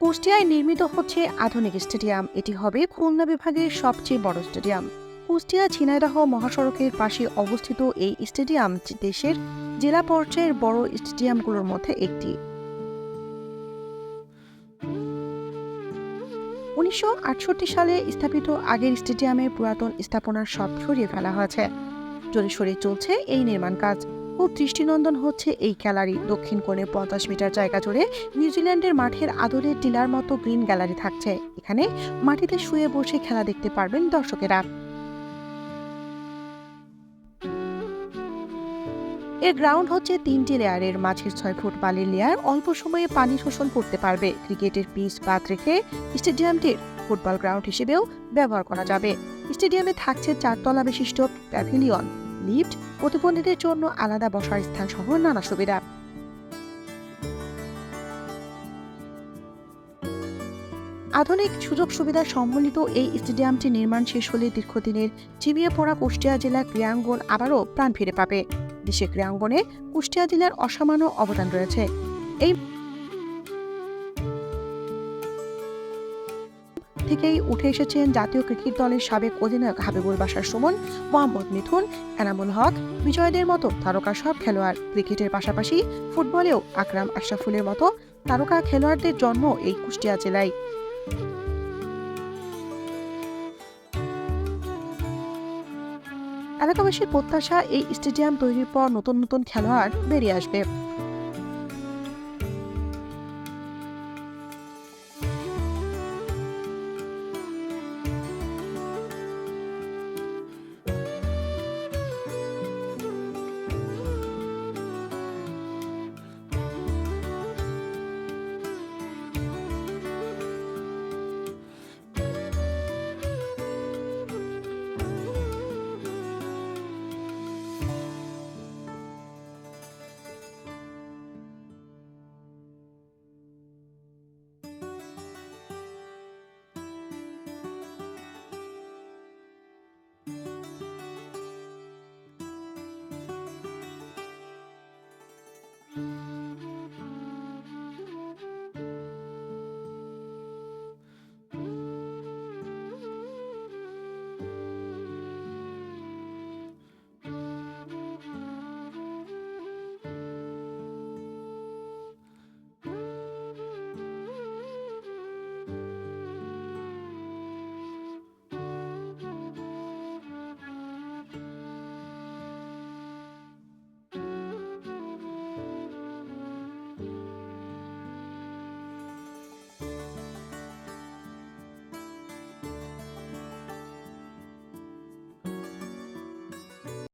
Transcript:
কুষ্টিয়ায় নির্মিত হচ্ছে আধুনিক স্টেডিয়াম। এটি হবে খুলনা বিভাগের সবচেয়ে বড় স্টেডিয়াম। কুষ্টিয়া ঝিনাইদহ মহাসড়কের পাশে অবস্থিত এই স্টেডিয়াম দেশের জেলা পর্যায়ের বড় স্টেডিয়ামগুলোর মধ্যে একটি। উনিশশো আটষট্টি সালে স্থাপিত আগের স্টেডিয়ামের পুরাতন স্থাপনার সব সরিয়ে ফেলা হয়েছে। জোরে সরে চলছে এই নির্মাণ কাজ। খুব দৃষ্টিনন্দন হচ্ছে এই গ্যালারি। দক্ষিণ কোণে পঞ্চাশ মিটার জায়গা জুড়ে নিউজিল্যান্ডের মাঠের আদরের টিলার মতো গ্রিন গ্যালারি থাকছে। এখানে মাটিতে শুয়ে বসে খেলা দেখতে পারবেন দর্শকেরা। এর গ্রাউন্ড হচ্ছে তিনটি লেয়ারের, মাঝের ছয় ফুট বালির লেয়ার অল্প সময়ে পানি শোষণ করতে পারবে। ক্রিকেটের পিচ বাদ রেখে স্টেডিয়ামটির ফুটবল গ্রাউন্ড হিসেবেও ব্যবহার করা যাবে। স্টেডিয়ামে থাকছে চারতলা বিশিষ্ট প্যাভিলিয়ন। লিফট, প্রতিবন্ধীদের জন্য আলাদা বসার স্থান সহ নানা সুবিধা। আধুনিক সুযোগ সুবিধা সম্বলিত এই স্টেডিয়ামটি নির্মাণ শেষ হলে দীর্ঘদিনের চিবিয়ে পড়া কুষ্টিয়া জেলার ক্রীড়াঙ্গন আবারও প্রাণ ফিরে পাবে। দেশে ক্রীড়াঙ্গনে কুষ্টিয়া জেলার অসামান্য অবদান রয়েছে। এই থেকেই উঠে এসেছেন জাতীয় ক্রিকেট দলের সাবেক অধিনায়ক হাবিবুল বাসার সুমন, মোহাম্মদ মিথুন, এনামুল হক, বিজয়দের মতো তারকা সব খেলোয়াড়। ক্রিকেটের পাশাপাশি ফুটবলেও আকরাম আশরাফুলের মতো তারকা খেলোয়াড়দের জন্ম এই কুষ্টিয়া জেলায়। এলাকাবাসীর প্রত্যাশা এই স্টেডিয়াম তৈরির পর নতুন নতুন খেলোয়াড় বেরিয়ে আসবে।